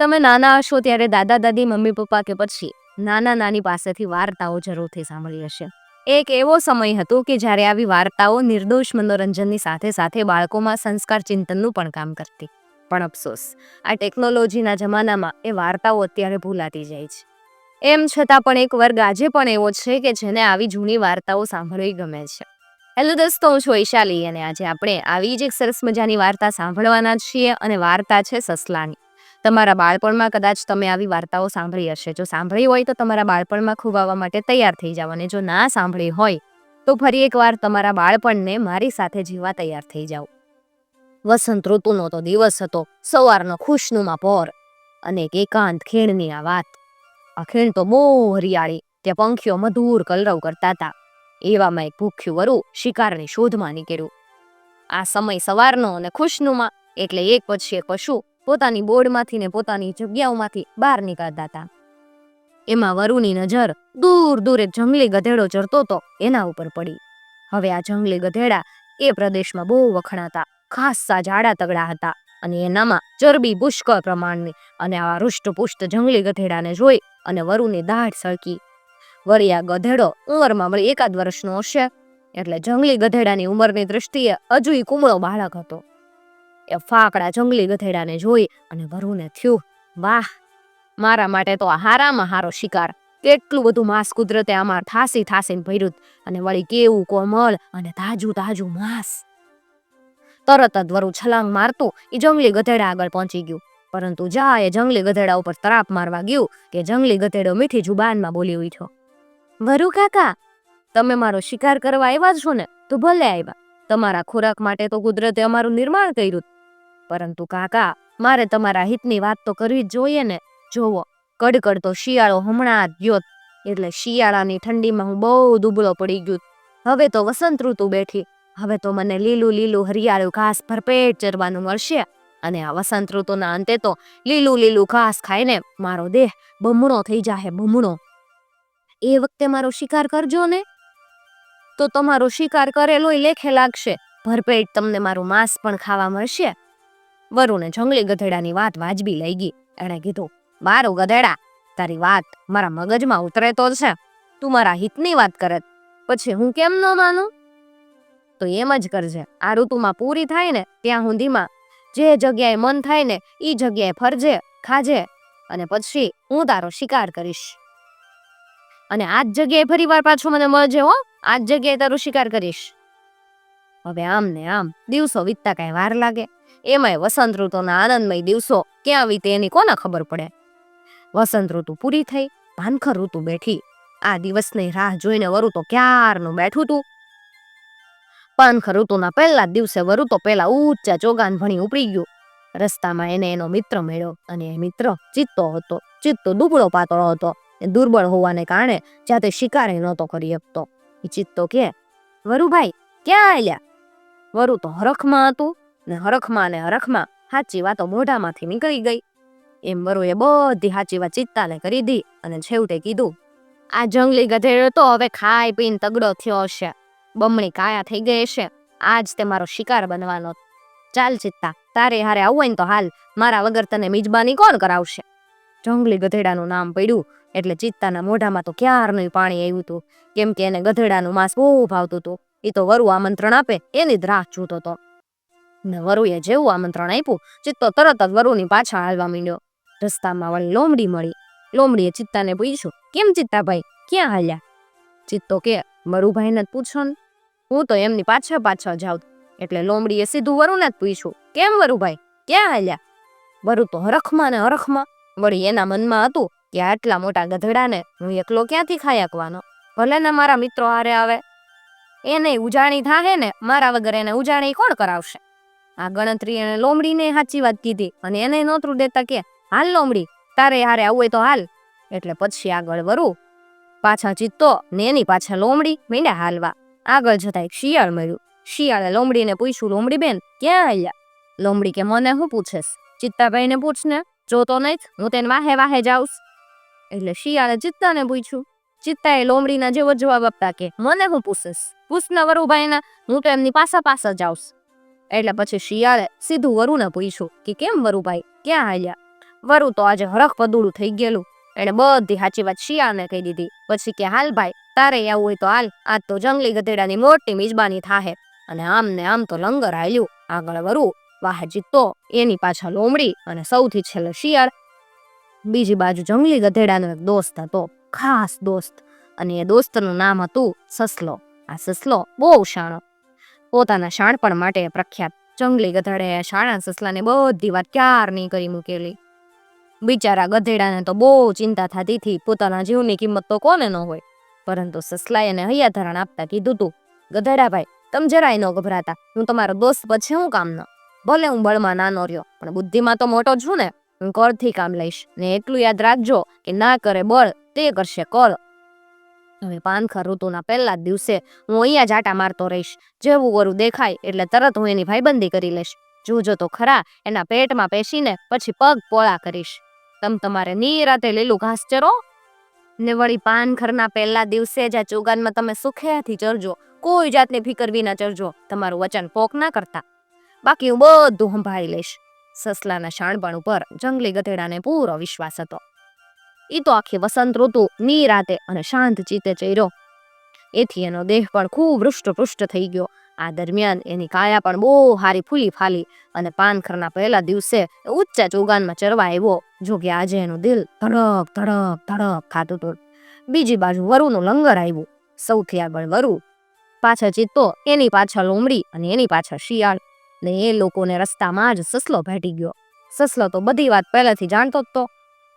તમે નાના હશો ત્યારે દાદા, દાદી, મમ્મી, પપ્પા કે પછી નાના, નાની પાસેથી વાર્તાઓ જરૂરથી સાંભળી હશે. એક એવો સમય હતો કે જ્યારે આવી વાર્તાઓ નિર્દોષ મનોરંજનની સાથે સાથે બાળકોમાં સંસ્કાર ચિંતનનું પણ કામ કરતી. પણ અફસોસ, આ ટેકનોલોજીના જમાનામાં એ વાર્તાઓ અત્યારે ભૂલાતી જાય છે. એમ છતાં પણ એક વર્ગ આજે પણ એવો છે કે જેને આવી જૂની વાર્તાઓ સાંભળવી ગમે છે. હેલો દોસ્તો, હું છું વૈશાલી અને આજે આપણે આવી જ એક સરસ મજાની વાર્તા સાંભળવાના છીએ અને વાર્તા છે સસલાની. તમારા બાળપણમાં કદાચ તમે આવી વાર્તાઓ સાંભળી હશે. જો સાંભળી હોય તો તમારા બાળપણમાં ખૂબ આવવા માટે તૈયાર થઈ જાઓ અને જો ના સાંભળી હોય તો ફરી એકવાર તમારા બાળપણને મારી સાથે જીવવા તૈયાર થઈ જાઓ. વસંત ઋતુનો તો દિવસ હતો. સવારનો ખુશનુમા પહોર અને એક એકાંત ખીણની આ વાત. આ ખીણ તો બહુ હરિયાળી, ત્યાં પંખીઓ મધુર કલરવ કરતા હતા. એવામાં એક ભૂખ્યું વરુ શિકારની શોધમાં નીકળ્યું. આ સમય સવારનો અને ખુશનુમા એટલે એક પછી એક પશુ પોતાની બોર્ડમાંથી ને પોતાની જગ્યાઓમાંથી બહાર નીકળતા હતા. એમાં વરુની નજર દૂર દૂર એક જંગલી ગધેડો ચરતો હતો એના ઉપર પડી. હવે આ જંગલી ગધેડા એ પ્રદેશમાં બહુ વખણાતા, ખાસ્સા જાડા તગડા હતા અને એનામાં ચરબી પુષ્કળ પ્રમાણની અને આ હૃષ્ટપુષ્ટ જંગલી ગધેડાને જોઈ અને વરુની દાઢ સળકી વરી આ ગધેડો ઉંમરમાં મળી એકાદ વર્ષનો હશે? એટલે જંગલી ગધેડાની ઉંમરની દૃષ્ટિએ હજુય કુમળો બાળક હતો. એ ફાકડા જંગલી ગધેડાને જોઈ અને વરુને થયું, વાહ, મારા માટે તો આ હારામાં હારો શિકાર. કેટલું બધું માંસ કુદરતે આમાં થાસી થાસીને ભર્યું અને વળી કેવું કોમળ અને તાજું તાજું માંસ. તરત જ વરુ છલાંગ મારતું એ જંગલી ગધેડા આગળ પહોંચી ગયું. પરંતુ જા એ જંગલી ગધેડા ઉપર તરાપ મારવા ગયું કે જંગલી ગધેડો મીઠી જુબાનમાં બોલી ઉઠ્યો, વરુ કાકા, તમે મારો શિકાર કરવા આવ્યા છો ને, તો ભલે આવ્યા. તમારા ખોરાક માટે તો કુદરતે અમારું નિર્માણ કર્યું. પરંતુ કાકા, મારે તમારા હિતની વાત તો કરવી જ જોઈએ ને. જોવો કડકડતો શિયાળો હમણાં ગયો. એટલે શિયાળાની ઠંડીમાં હું બહુ દુબળો પડી ગયો. હવે તો વસંત ઋતુ બેઠી. હવે તો મને લીલું લીલું હરિયાળું ઘાસ ભરપેટ ચરવાનું મળશે. અને આ વસંત ઋતુના અંતે તો લીલું લીલું ઘાસ ખાઈને મારો દેહ બમણો થઈ જાહે બમણો. એ વખતે મારો શિકાર કરજો ને. તો તમારો શિકાર કરેલોય લેખે લાગશે. ભરપેટ તમને મારું માંસ પણ ખાવા મળશે. વરુને જંગલી ગધેડાની વાત વાજબી લઈ ગઈ એણે કીધું, મારું ગધેડા, તારી વાત મારા મગજમાં ઉતરે તો છે. તું મારા હિતની વાત કરે પછી હું કેમ ન માનું? તો એમ જ કરજે. આ ઋતુમાં પૂરી થાય ને, ત્યાં સુધીમાં જે જગ્યાએ મન થાય ને એ જગ્યાએ ફરજે, ખાજે અને પછી હું તારો શિકાર કરીશ. અને આ જ જગ્યાએ ફરી વાર પાછો મને મળજે હો. આ જ જગ્યાએ તારો શિકાર કરીશ. હવે આમ ને આમ, દિવસો વીતતા કાંઈ વાર લાગે. એમાંય વસંત ઋતુના આનંદમય દિવસો ક્યાં વીતે એની કોને ખબર પડે? વસંત ઋતુ પૂરી થઈ, ભાનખર ઋતુ બેઠી. આ દિવસની રાહ જોઈને વરુ તો ક્યારનું બેઠું તું? પાનખર ઋતુના પહેલા દિવસે વરુ તો પહેલા ઊંચા ચોગાન ભણી ઉપડી ગયું. રસ્તામાં એને એનો મિત્ર મળ્યો અને એ મિત્ર ચિત્તો હતો. ચિત્તો દુબળો પાતળો હતો. દુર્બળ હોવાને કારણે જાતે શિકારે નહોતો કરી શકતો. એ ચિત્તો કે, વરુભાઈ, ક્યાં આવ્યા વરુ તો હરખમાં હતું. ને હરખમાં ને હરખમાં સાચી વાતો મોઢામાંથી નીકળી ગઈ. એમ વરુએ બધી સાચી વાત ચિત્તાને કરી દી અને છેવટે કીધું, આ જંગલી ગધેડો તો હવે ખાઈ પીને તગડો થયો હશે. બમણી કાયા થઈ ગઈ હશે. આજ તે મારો શિકાર બનવાનો ચાલ ચિત્તા, તારે હારે આવું ને તો હાલ. મારા વગર તને મિજબાની કોણ કરાવશે? જંગલી ગધેડાનું નામ પડ્યું એટલે ચિત્તાના મોઢામાં તો ક્યારનું પાણી આવ્યું હતું. કેમ કે એને ગધેડાનું માંસ બહુ ભાવતું હતું. એ તો વરુ આમંત્રણ આપે, એની જ રાહ જોતો હતો ને વરુએ જેવું આમંત્રણ આપ્યું ચિત્તો તરત જ વરુની પાછળ હાલવા માંડ્યો. રસ્તામાં વળી લોમડી મળી. લોમડીએ ચિત્તાને પૂછ્યું, કેમ ચિત્તાભાઈ, ક્યાં હાલ્યા? ચિત્તો કે, વરુભાઈને જ પૂછો ને. હું તો એમની પાછળ પાછળ જાઉં એટલે લોમડીએ સીધું વરુને જ પૂછ્યું, કેમ વરુભાઈ, ક્યાં હાલ્યા? વરુ તો હરખમાં ને હરખમાં, વળી એના મનમાં હતું કે આટલા મોટા ગધેડાને હું એકલો ક્યાંથી ખાઈ શકવાનો ભલે ને મારા મિત્રો હારે આવે. એને ઉજાણી થાહે ને, મારા વગર એને ઉજાણી કોણ કરાવશે? આ ગણતરી એને લોમડીને સાચી વાત કીધી અને એને નોતરું દેતા કે, હાલ લોમડી, તારે હારે આવું હોય તો હાલ. એટલે પછી આગળ વરુ, પાછા ચિત્તો ને એની પાછા લોમડી મીંડા હાલવા. આગળ જતા એક શિયાળ મળ્યું શિયાળે લોમડીને પૂછ્યું, લોમડી બેન, ક્યાં આલ્યા લોમડી કે, મને શું પૂછેસ ચિત્તાભાઈને પૂછ ને જોતો નહીં હું તેને વાહે વાહે જાઉં. એટલે શિયાળે ચિત્તાને પૂછ્યું. ચિત્તાએ લોમડીના જેવો જવાબ આપતા કે, મને હું પૂછીશ? પૂછના વરુભાઈના, હું તો એમની પાસા પાસા જાઉં. એટલે પછી શિયાળે સીધું વરુને પૂછ્યું કે કેમ વરુભાઈ, ક્યાં હાલ્યા? વરુ તો આજે હરખ પદુડું થઈ ગયેલું. એણે બધી સાચી વાત શિયાળને કહી દીધી. પછી કે, હાલ ભાઈ, તારે આવું હોય તો હાલ. આજ તો જંગલી ગધેડાની મોટી મિજબાની થાહે. અને આમ ને આમ તો લંગર હાલ્યું. આગળ વરુ, વાહે જીતો, એની પાછળ લોમડી અને સૌથી છેલ્લે શિયાળ. બીજી બાજુ જંગલી ગધેડાનો એક દોસ્ત હતો, ખાસ દોસ્ત. અને એ દોસ્તનું નામ હતું સસલો. આ સસલો બહુ શાણો પોતાના શાણપણ માટે પ્રખ્યાત. જંગલી ગધેડે શાણા સસલાને બધી વાત ક્યારની કરી મૂકેલી? બિચારા ગધેડાને તો બહુ ચિંતા થતી હતી. પોતાના જીવની કિંમત તો કોને ન હોય? પરંતુ સસલાએ એને હૈયાધરણ આપતા કીધું તું ગધેડા ભાઈ તમે જરાય ન ગભરાતા. હું તમારો દોસ્ત પછી હું કામનો? ભલે હું બળમાં નાનો રહ્યો, પણ બુદ્ધિમાં તો મોટો છું ને. હું કરથી કામ લઈશ ને એટલું યાદ રાખજો કે ના કરે બળ, તે કરશે કળ. હવે પાનખર ઋતુના પહેલા જ દિવસે હું અહીંયા જાટા મારતો રહીશ. જેવું વરું દેખાય એટલે તરત હું એની ભાઈબંધી કરી લઈશ. જોજો તો ખરા એના પેટમાં પેશીને પછી પગ પોળા કરીશ. તમ તમારે નિરાતે લીલું ઘાસ ચરો. ને વળી પાનખરના પહેલા દિવસે જ આ ચોગાનમાં તમે સુખેથી ચરજો. કોઈ જાતની ફિકર વિના ચરજો. તમારું વચન પોક ના કરતા. બાકી હું બધું સંભાળી લઈશ. સસલાના શાણપણ ઉપર જંગલી ગધેડાને પૂરો વિશ્વાસ હતો. ઈ તો આખી વસંત ઋતુ નિરાતે અને શાંત ચિત્તે ચહેરો એથી એનો દેહ પણ ખૂબ હૃષ્ટપૃષ્ટ થઈ ગયો. આ દરમિયાન એની કાયા પણ બહુ હારી ફૂલી ફાલી અને પાનખરના પહેલા દિવસે એ ઊંચા ચોગાનમાં ચરવા આવ્યો, જો કે આજે એનું દિલ ધડક ધડક ધડક ખાતું હતું. બીજી બાજુ વરુનું લંગર આવ્યું. સૌથી આગળ વરુ, પાછળ ચિત્તો, એની પાછળ લોમડી અને એની પાછળ શિયાળ. ને એ લોકોને રસ્તામાં જ સસલો ભેટી ગયો. સસલો તો બધી વાત પહેલેથી જાણતો જ તો.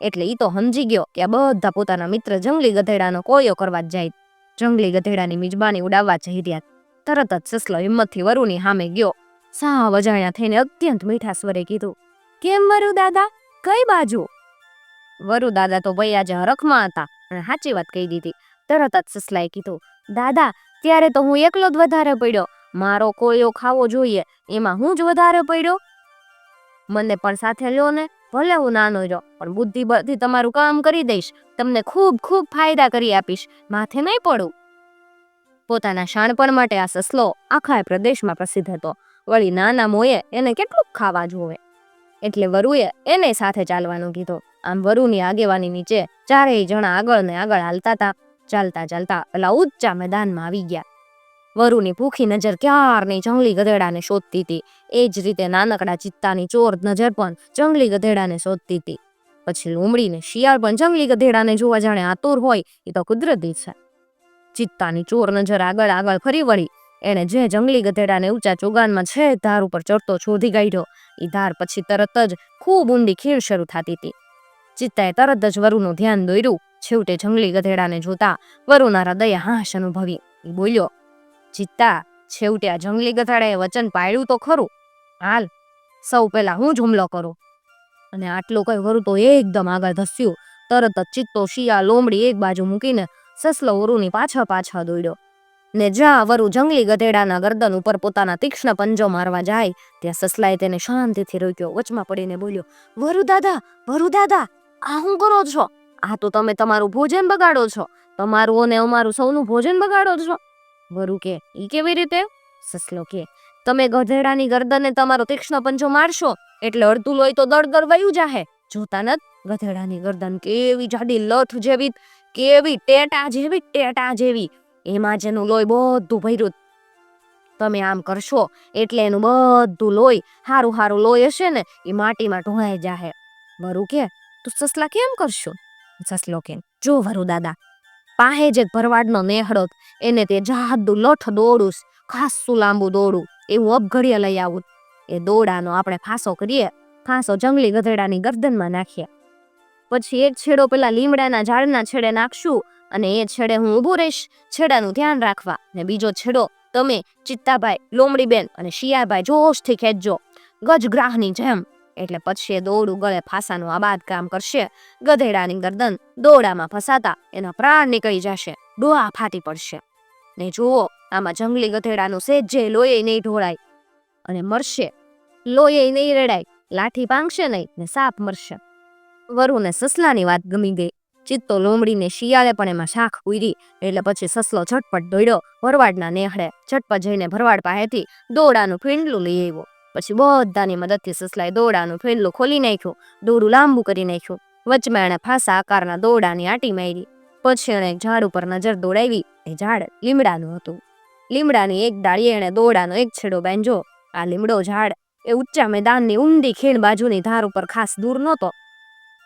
એટલે એ તો સમજી ગયો કે આ બધા પોતાના મિત્ર જંગલી ગધેડાનો કોયો કરવા જ જાય. જંગલી ગધેડાની મિજબાની ઉડાવવા જઈ રહ્યા. તરત જ સસલો હિંમતથી વરુની સામે ગયો. સાવ અજાણ્યા થઈને અત્યંત મીઠા સ્વરે કીધું, કેમ વરુ દાદા? કઈ બાજુ? વરુ દાદા તો ભાઈ આજે હરખમાં હતા અને સાચી વાત કહી દીધી. તરત જ સસલાએ કીધું, દાદા, ત્યારે તો હું એકલો જ વધારે પડ્યો. મારો કોયો ખાવો જોઈએ, એમાં હું જ વધારે પડ્યો? મને પણ સાથે લ્યો ને. ભલે હું નાનો રહ્યો, પણ બુદ્ધિ બધી તમારું કામ કરી દઈશ. તમને ખૂબ ખૂબ ફાયદા કરી આપીશ. માથે નહીં પડું. પોતાના શાણપણ માટે આ સસલો આખા પ્રદેશમાં પ્રસિદ્ધ હતો. વળી નાના મોએ એને કેટલું ખાવા જોવે. એટલે વરુએ એને સાથે ચાલવાનું કીધું. આમ વરુની આગેવાની નીચે ચારેય જણા આગળ ને આગળ હાલતા હતા ચાલતા ચાલતા પેલા ઊંચા મેદાનમાં આવી ગયા. વરુની ભૂખી નજર ક્યારની જંગલી ગધેડાને શોધતી હતી? એ જ રીતે નાનકડા ચિત્તાની ચોર નજર પણ જંગલી ગધેડાને શોધતી હતી. પછી લોમડીને શિયાળ પણ જંગલી ગધેડાને જોવા જાણે આતુર હોય, એ તો કુદરતી છે. ચિત્તાની ચોર નજર આગળ આગળ ફરી વળી, એણે જે જંગલી ગધેડાને ઊંચા ચોગાનમાં છે ધાર ઉપર ચડતો શોધી કાઢ્યો એ ધાર પછી તરત જ ખૂબ ઊંડી ખીણ શરૂ થતી હતી. ચિત્તાએ તરત જ વરુનું ધ્યાન દોર્યું. છેવટે જંગલી ગધેડાને જોતા વરુના હૃદયે હાશ અનુભવી. બોલ્યો ચિત્તા છેવટે આ જંગલી ગધાડાએ વચન પાળ્યું તો ખરું. હાલ સૌ પહેલા હું જ હુમલો કરું. અને આટલું કંઈ વરુ તો એકદમ આગળ ધસ્યું. તરત જ ચિત્તો શિયા લોમડી એક બાજુ મૂકીને સસલો વરુની પાછા પાછા દોડ્યો. ને જ્યાં વરુ જંગલી ગધેડાના ગરદન ઉપર પોતાના તીક્ષ્ણ પંજો મારવા જાય, ત્યાં સસલાએ તેને શાંતિથી રોક્યો, વચમાં પડીને બોલ્યો, વરુ દાદા વરુ દાદા, આ શું કરો છો? આ તો તમે તમારું ભોજન બગાડો છો. તમારું અને અમારું સૌનું ભોજન બગાડો છો. વરુ કે, ઈ કેવી રીતે? સસલો કે, તમે ગધેડાની ગરદને તમારો તીક્ષ્ણ પંજો મારશો, એટલે અડધું લોહી તો દળદર વયું જાહે. જોતા નત ગધેડાની ગરદન કેવી જાડી લથ જેવી, કેવી ટેટા જેવી ટેટા જેવી. એમાં જેનું લોહી બધું ભર્યું. તમે આમ કરશો એટલે એનું બધું લોહી, હારું હારું લોહી હશે ને એ માટીમાં ઢોળાઈ જાહે. વરુ કે, તું સસલા કેમ કરશો? સસલો કે, જો વરુ દાદા પાહે જે ભરવાડનો નેહડોત એને તે જાદુ લઠ દોડું ખાસું લાંબુ દોડું, એવું અપઘડીએ લઈ આવું એ દોડાનો આપણે ફાંસો કરીએ, ફાંસો જંગલી ગધેડાની ગરદનમાં નાખીએ. પછી એક છેડો પેલા લીમડાના ઝાડના છેડે નાખશું અને એ છેડે હું ઊભું રહીશ, છેડાનું ધ્યાન રાખવા. ને બીજો છેડો તમે ચિત્તાભાઈ લોમડીબેન અને શિયાભાઈ જોશથી ખેંચજો. ગજગ્રાહની જેમ. એટલે પછી એ દોડું ગળે ફાંસાનું આબાદ કામ કરશે. ગધેડાની ગરદન દોડામાં ફસાતા એના પ્રાણ નીકળી જશે. ડોહા ફાટી પડશે. ને જુઓ, આમાં જંગલી ગધેડાનું સેજે લોહી નહીં ઢોળાય. અને મરશે. લોહી નહીં રેડાય, લાઠી પાંગશે નહીં ને સાપ મરશે. વરુને સસલાની વાત ગમી ગઈ. ચિત્તો લોમડીને શિયાળે પણ એમાં શાખ પૂરી એટલે પછી સસલો ઝટપટ દોડ્યો, ભરવાડના નેહડે ઝટપટ જઈને ભરવાડ પાસેથી દોડાનું ફીંડલું લઈ આવ્યો. પછી બધાની મદદથી સસલાએ દોડાનું ફેરલું ખોલી નાખ્યું, દોરું લાંબુ કરી નાખ્યું. વચમાં એણે ફાંસા આકારના દોરડાની આટી મારી. પછી એણે એક ઝાડ ઉપર નજર દોડાવી, એ ઝાડ લીમડાનું હતું. લીમડાની એક ડાળીએ એણે દોરડાનો એક છેડો બાંધ્યો. આ લીમડો ઝાડ એ ઊંચા મેદાનની ઊંડી ખીણ બાજુની ધાર ઉપર ખાસ દૂર નહોતો,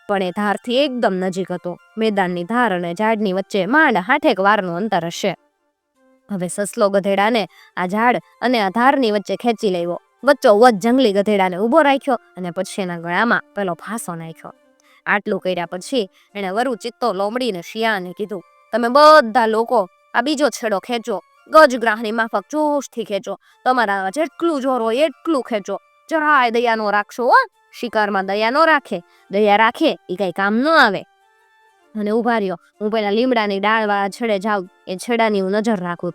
પણ એ ધારથી એકદમ નજીક હતો. મેદાનની ધાર અને ઝાડની વચ્ચે માંડ હાઠેક વારનું અંતર હશે. હવે સસલો ગધેડાને આ ઝાડ અને આ ધારની વચ્ચે ખેંચી લેવો. વચ્ચો વચ જંગલી ગધેડાને ઊભો રાખ્યો અને પછી એના ગળામાં પેલો ફાંસો નાખ્યો. આટલું કર્યા પછી એણે વરુ ચિત્તો લોમડીને શિયાને કીધું, તમે બધા લોકો આ બીજો છેડો ખેંચો, ગજગ્રાહની માફક જોશથી ખેંચો, તમારા જેટલું જોર હોય એટલું ખેંચો. જરાય દયા નો રાખશો, હો. શિકારમાં દયા નો રાખે. દયા રાખે એ કઈ કામ ન આવે. અને ઊભા રહ્યો. હું પેલા લીમડાની ડાળવાળા છેડે જાઉં, એ છેડાની હું નજર રાખું.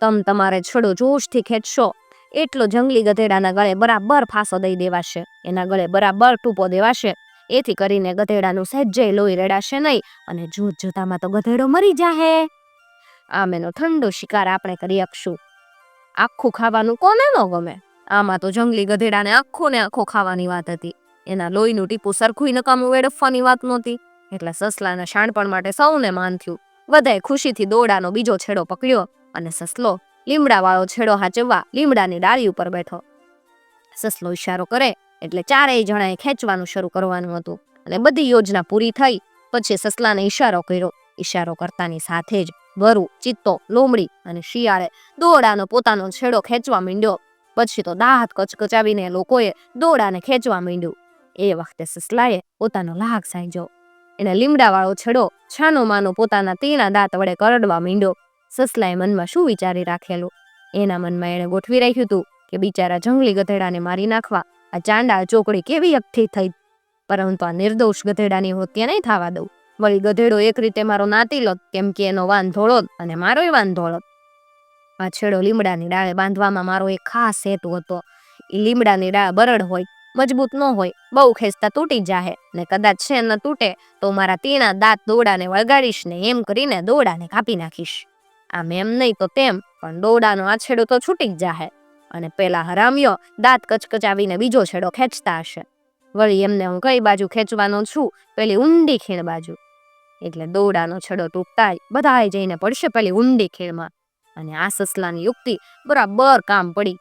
તમ તમારે છેડો જોશથી ખેંચશો. એટલો જંગલી ગધેડાના ગળે બરાબર ફાંસો દઈ દેવાશે. એના ગળે બરાબર ટૂંપો દેવાશે. એથી કરીને ગધેડાનું સહેજે લોહી રેડાશે નહીં અને જોત જોતામાં તો ગધેડો મરી જાહે. આમ એનો ઠંડો શિકાર આપણે કરી શકશું આખું ખાવાનું કોને ન ગમે? આમાં તો જંગલી ગધેડાને આખો ને આખો ખાવાની વાત હતી. એના લોહીનું ટીપું સરખું નકામું વેડફવાની વાત નહોતી. એટલે સસલાના શાણપણ માટે સૌને માન થયું. બધાએ ખુશીથી દોડાનો બીજો છેડો પકડ્યો અને સસલો લીમડાવાળો છેડો હાચવવા લીમડાની ડાળી ઉપર બેઠો. સસલો ઈશારો કરે એટલે ચારેય જણાએ ખેંચવાનું શરૂ કરવાનું હતું અને બધી યોજના પૂરી થઈ પછી સસલાને ઈશારો કર્યો. ઈશારો કરતાની સાથે જ વરુ, ચિત્તો, લોમડી અને શિયાળે દોડાનો પોતાનો છેડો ખેંચવા માંડ્યો. પછી તો દાંત કચકચાવીને લોકોએ દોડાને ખેંચવા માંડ્યું. એ વખતે સસલાએ પોતાનો લાગ સાંજ્યો. એને લીમડાવાળો છેડો છાનો માનો પોતાના તીણા દાંત વડે કરડવા માંડ્યો. સસલાએ મનમાં શું વિચારી રાખેલું? એના મનમાં એણે ગોઠવી રાખ્યું હતું કે બિચારા જંગલી ગધેડાને મારી નાખવા આ ચાંડા ચોકડી કેવી અકઠી થઈ? પરંતુ આ નિર્દોષ ગધેડાની હત્યા નહીં થવા દઉં. વળી ગધેડો એક રીતે મારો નાતીલો કેમ કે એનો વાન ધોળો અને મારોય વાન ધોળો આ છેડો લીમડાની ડાળે બાંધવામાં મારો એક ખાસ હેતુ હતો. એ લીમડાની ડાળ બરડ હોય, મજબૂત ન હોય, બહુ ખેંચતા તૂટી જાહે ને કદાચ છે ન તૂટે તો મારા તીણા દાંત દોડાને વળગાડીશ ને એમ કરીને દોડાને કાપી નાખીશ. આમ એમ નહીં તો તેમ, પણ દોડાનો આ છેડો તો છૂટી જ જાહે. અને પેલા હરામ્યો દાંત કચકચાવીને બીજો છેડો ખેંચતા હશે. વળી એમને હું કઈ બાજુ ખેંચવાનો છું? પેલી ઊંડી ખીણ બાજુ. એટલે દોડાનો છેડો તૂટતા જ બધાય જઈને પડશે પેલી ઊંડી ખીણમાં. અને આ સસલાની યુક્તિ બરાબર કામ પડી.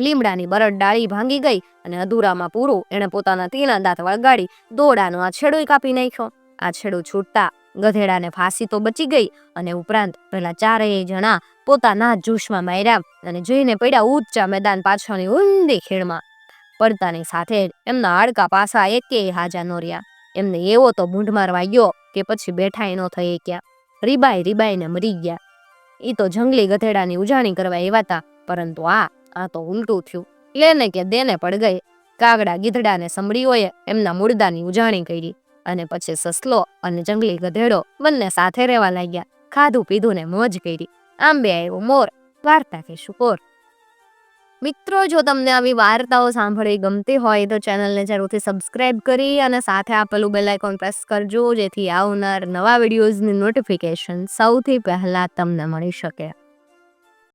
લીમડાની બરડ ડાળી ભાંગી ગઈ અને અધૂરામાં પૂરું એણે પોતાના તીણા દાંત વળગાડી દોડાનો આ છેડોય કાપી નાખ્યો. આ છેડું છૂટતા ગધેડાને ફાંસી તો બચી ગઈ અને ઉપરાંત પેલા ચારેય જણા પોતાના જોશમાં માર્યા અને જોઈને પડ્યા ઊંચા મેદાન પાછળની ઊંડી ખીણમાં પડતાની સાથે એમના હાડકા પાસા એકેય હાજા ન એમને એવો તો ભૂંઢમાર વાગ્યો કે પછી બેઠાય ન થઈ ગયા રીબાઈ રીબાઈને મરી ગયા. એ તો જંગલી ગધેડાની ઉજાણી કરવા એવા હતા પરંતુ આ આ તો ઉલટું થયું. લેને કે દેને પડ ગઈ. કાગડા ગીધડાને સંભળીઓએ એમના મૂળદાની ઉજાણી કરી. અને પછી સસલો અને જંગલી ગધેડો બંને સાથે રહેવા લાગ્યા. ખાધું પીધું ને મોજ કરી. આંબે આવ્યો મોર. વાર્તા કે શુકોર. મિત્રો, જો તમને આવી વાર્તાઓ સાંભળવી ગમતી હોય તો ચેનલને જરૂરથી સબસ્ક્રાઇબ કરી અને સાથે આપેલું બેલ આઇકોન પ્રેસ કરજો, જેથી આવનાર નવા વિડીયોઝની નોટિફિકેશન સૌથી પહેલાં તમને મળી શકે.